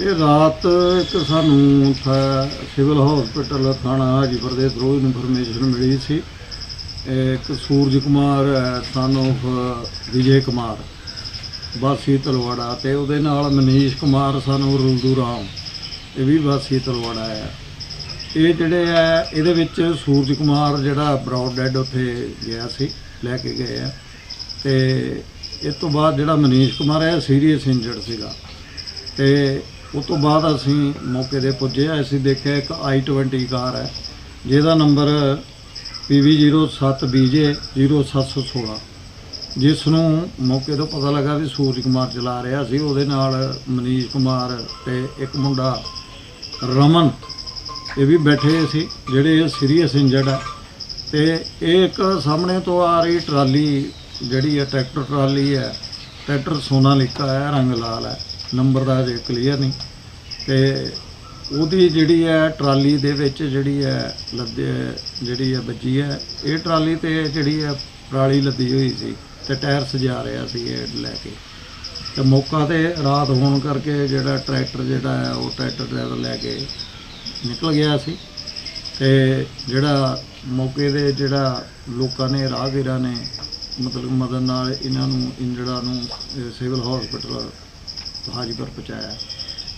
ਇਹ ਰਾਤ ਇੱਕ ਸਾਨੂੰ ਥਾ- ਸਿਵਲ ਹਸਪੀਟਲ ਥਾਣਾ ਹਾਜੀਪੁਰ ਦੇ ਥਰੂ ਇਨਫੋਰਮੇਸ਼ਨ ਮਿਲੀ ਸੀ। ਇਹ ਇੱਕ ਸੂਰਜ ਕੁਮਾਰ ਸਨ of ਵਿਜੇ ਕੁਮਾਰ, ਵਾਸੀ ਤਲਵਾੜਾ ਤੇ ਉਹਦੇ ਨਾਲ ਮਨੀਸ਼ ਕੁਮਾਰ ਸਨ ਰੁਲਦੂ ਰਾਮ, ਇਹ ਵੀ ਵਾਸੀ ਤਲਵਾੜਾ ਹੈ ਇਹ ਜਿਹੜੇ ਆ, ਇਹਦੇ ਵਿੱਚ ਸੂਰਜ ਕੁਮਾਰ ਜਿਹੜਾ ਬਰਾਊਡ ਡੈਡ ਉੱਥੇ ਗਿਆ ਸੀ, ਲੈ ਕੇ ਗਏ ਆ। ਤੇ ਇਸ ਤੋਂ ਬਾਅਦ ਜਿਹੜਾ ਮਨੀਸ਼ ਕੁਮਾਰ ਹੈ ਸੀਰੀਅਸ ਇੰਜਰਡ ਸੀਗਾ। ਤੇ ਉਸ ਤੋਂ ਬਾਅਦ ਅਸੀਂ ਮੌਕੇ ਤੇ ਪੁੱਜੇ ਅਸੀਂ ਦੇਖਿਆ ਇੱਕ i20 ਕਾਰ ਹੈ, ਜਿਹਦਾ ਨੰਬਰ PV07BJ 0716 ਜਿਸ ਨੂੰ ਮੌਕੇ ਤੋਂ ਪਤਾ ਲੱਗਾ ਵੀ ਸੂਰਜ ਕੁਮਾਰ ਚਲਾ ਰਿਹਾ ਸੀ। ਉਹਦੇ ਨਾਲ ਮਨੀਸ਼ ਕੁਮਾਰ ਤੇ ਇੱਕ ਮੁੰਡਾ ਰਮਨ, ਇਹ ਵੀ ਬੈਠੇ ਸੀ, ਜਿਹੜੇ ਸੀਰੀਅਸ ਇੰਜਰਡ ਹੈ ਤੇ ਇਹ ਇੱਕ ਸਾਹਮਣੇ ਤੋਂ ਆ ਰਹੀ ਟਰਾਲੀ ਜਿਹੜੀ ਹੈ ਟਰੈਕਟਰ ਟਰਾਲੀ ਹੈ, ਟਰੈਕਟਰ ਸੋਨਾਲੀਕਾ ਹੈ, ਰੰਗ ਲਾਲ ਹੈ। ਨੰਬਰ ਦਾ ਜੇ ਕਲੀਅਰ ਨਹੀਂ। ਤੇ ਉਹਦੀ ਜਿਹੜੀ ਹੈ ਟਰਾਲੀ ਦੇ ਵਿੱਚ ਜਿਹੜੀ ਹੈ ਲੱਦੇ, ਜਿਹੜੀ ਹੈ ਵੱਜੀ ਹੈ, ਇਹ ਟਰਾਲੀ ਤੇ ਜਿਹੜੀ ਹੈ ਪਰਾਲੀ ਲੱਦੀ ਹੋਈ ਸੀ ਤੇ ਟਾਇਰ ਸਜਾ ਰਿਹਾ ਸੀ ਇਹ ਲੈ ਕੇ। ਤੇ ਮੌਕਾ ਤੇ ਰਾਤ ਹੋਣ ਕਰਕੇ ਜਿਹੜਾ ਟਰੈਕਟਰ ਜਿਹੜਾ ਹੈ, ਉਹ ਟਰੈਕਟਰ ਡਰਾਈਵਰ ਲੈ ਕੇ ਨਿਕਲ ਗਿਆ ਸੀ। ਤੇ ਜਿਹੜਾ ਮੌਕੇ ਦੇ ਜਿਹੜਾ ਲੋਕਾਂ ਨੇ, ਰਾਹਗੀਰਾਂ ਨੇ ਮਤਲਬ ਮਦਦ ਨਾਲ ਇਹਨਾਂ ਨੂੰ ਇੰਜਰਡਾਂ ਨੂੰ ਸਿਵਲ ਹਸਪੀਟਲ ਹਾਜੀਪੁਰ ਪਹੁੰਚਾਇਆ।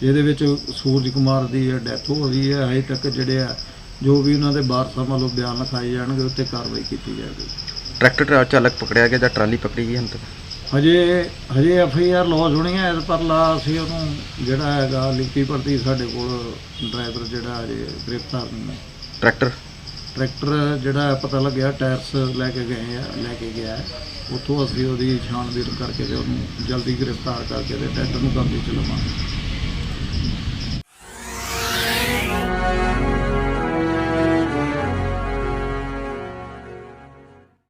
ਜਿਹਦੇ ਵਿੱਚ ਸੂਰਜ ਕੁਮਾਰ ਦੀ ਡੈਥ ਹੋ ਗਈ ਹੈ। ਹਜੇ ਤੱਕ ਜਿਹੜੇ ਆ ਜੋ ਵੀ ਉਹਨਾਂ ਦੇ ਵਾਰਸਾਂ ਵੱਲੋਂ ਬਿਆਨ ਲਿਖਾਏ ਜਾਣਗੇ ਉੱਤੇ ਕਾਰਵਾਈ ਕੀਤੀ ਜਾਏਗੀ। ਟਰੈਕਟਰ ਟਰਾ- ਚਾਲਕ ਪਕੜਿਆ ਗਿਆ ਜਾਂ ਟਰਾਲੀ ਪਕੜੀ ਗਈ ਹੁਣ ਤੱਕ ਹਜੇ ਹਜੇ ਐਫ ਆਈ ਆਰ ਲੌਜ ਹੋਣੀ ਹੈ ਇਸ ਪਰ ਲਾ ਅਸੀਂ ਉਹਨੂੰ ਜਿਹੜਾ ਹੈਗਾ ਲਿਖਤੀ ਭਰਤੀ ਸਾਡੇ ਕੋਲ ਡਰਾਈਵਰ ਜਿਹੜਾ ਹਜੇ ਗ੍ਰਿਫਤਾਰ ਨਹੀਂ ਹੈ। ਟਰੈਕਟਰ? ਟਰੈਕਟਰ ਜਿਹੜਾ ਪਤਾ ਲੱਗਿਆ, ਟਾਇਰਸ ਲੈ ਕੇ ਗਏ ਆ, ਲੈ ਕੇ ਗਿਆ ਉੱਥੋਂ ਅਸੀਂ ਉਹਦੀ ਛਾਣਬੀਨ ਕਰਕੇ ਤੇ ਉਹਨੂੰ ਜਲਦੀ ਗ੍ਰਿਫਤਾਰ ਕਰਕੇ ਤੇ ਟਰੈਕਟਰ ਨੂੰ ਕਬਜ਼ੇ ਚ ਲਵਾਂਗੇ।